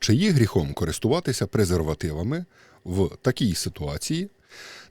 Чи є гріхом користуватися презервативами в такій ситуації?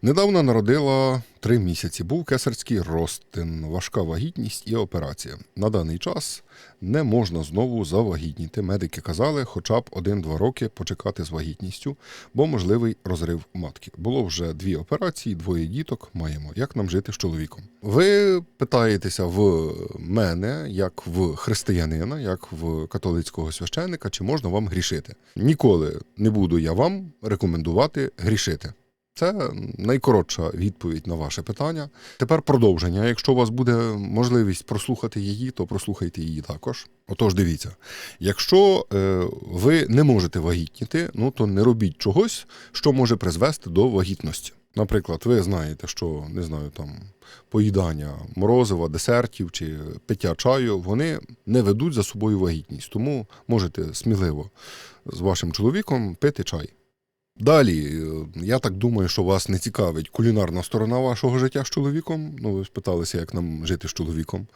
Недавно народила три місяці. Був кесарський розтин, важка вагітність і операція. На даний час не можна знову завагітніти. Медики казали, хоча б один-два роки почекати з вагітністю, бо можливий розрив матки. Було вже дві операції, двоє діток маємо. Як нам жити з чоловіком? Ви питаєтеся в мене, як в християнина, як в католицького священника, чи можна вам грішити? Ніколи не буду я вам рекомендувати грішити. Це найкоротша відповідь на ваше питання. Тепер продовження. Якщо у вас буде можливість прослухати її, то прослухайте її також. Отож, дивіться, якщо е, ви не можете вагітніти, ну то не робіть чогось, що може призвести до вагітності. Наприклад, ви знаєте, що не знаю, там поїдання морозива, десертів чи пиття чаю, вони не ведуть за собою вагітність. Тому можете сміливо з вашим чоловіком пити чай. Далі, е, я так думаю, що вас не цікавить кулінарна сторона вашого життя з чоловіком. Ну, ви спиталися, як нам жити з чоловіком.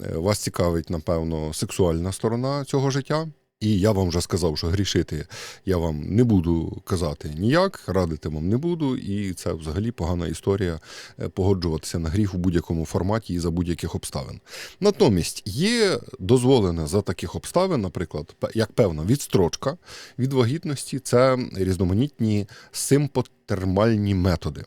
Е, Вас цікавить, напевно, сексуальна сторона цього життя. І я вам вже сказав, що грішити я вам не буду казати ніяк, радити вам не буду, і це взагалі погана історія е, погоджуватися на гріх у будь-якому форматі і за будь-яких обставин. Натомість є дозволена за таких обставин, наприклад, як певна відстрочка від вагітності, це різноманітні симпотермальні методи.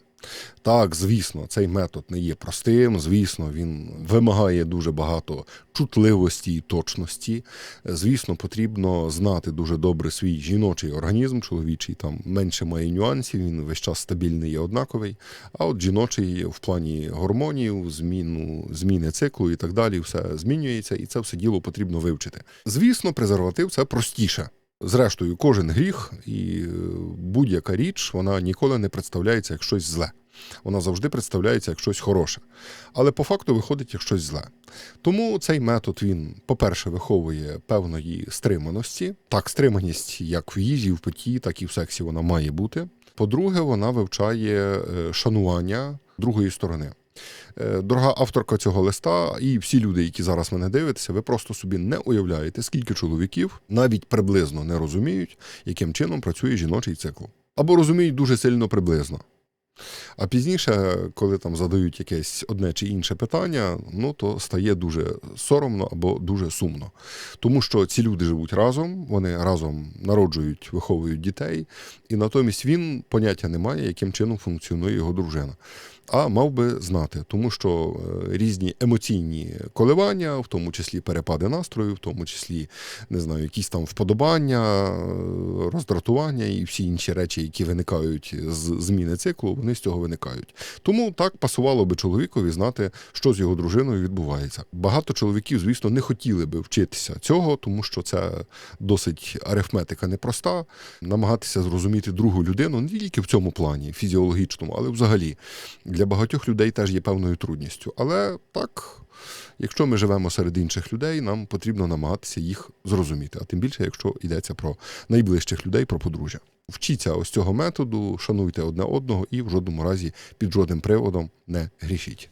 Так, звісно, цей метод не є простим. Звісно, він вимагає дуже багато чутливості і точності. Звісно, потрібно знати дуже добре свій жіночий організм, чоловічий там менше має нюансів, він весь час стабільний і однаковий. А от жіночий в плані гормонів, зміну, зміни циклу і так далі, все змінюється, і це все діло потрібно вивчити. Звісно, презерватив це простіше. Зрештою, кожен гріх і е, будь-яка річ вона ніколи не представляється як щось зле. Вона завжди представляється як щось хороше. Але по факту виходить як щось зле. Тому цей метод він, по-перше, виховує певної стриманості. Так, стриманість як в їжі, в питті, так і в сексі вона має бути. По-друге, вона вивчає е, шанування другої сторони. Е, Дорога авторка цього листа, і всі люди, які зараз мене дивитеся, ви просто собі не уявляєте, скільки чоловіків навіть приблизно не розуміють, яким чином працює жіночий цикл. Або розуміють дуже сильно приблизно. А пізніше, коли там задають якесь одне чи інше питання, ну то стає дуже соромно або дуже сумно. Тому що ці люди живуть разом, вони разом народжують, виховують дітей, і натомість він поняття не має, яким чином функціонує його дружина. А мав би знати, тому що е, різні емоційні коливання, в тому числі перепади настрою, в тому числі не знаю, якісь там вподобання, е, роздратування і всі інші речі, які виникають з зміни циклу, вони з цього виникають. Тому так пасувало би чоловікові знати, що з його дружиною відбувається. Багато чоловіків, звісно, не хотіли би вчитися цього, тому що це досить арифметика непроста. Намагатися зрозуміти другу людину не тільки в цьому плані, фізіологічному, але взагалі для багатьох людей теж є певною трудністю. Але так, якщо ми живемо серед інших людей, нам потрібно намагатися їх зрозуміти, а тим більше, якщо йдеться про найближчих людей, про подружжя. Вчіться ось цього методу, шануйте одне одного і в жодному разі під жодним приводом не грішіть.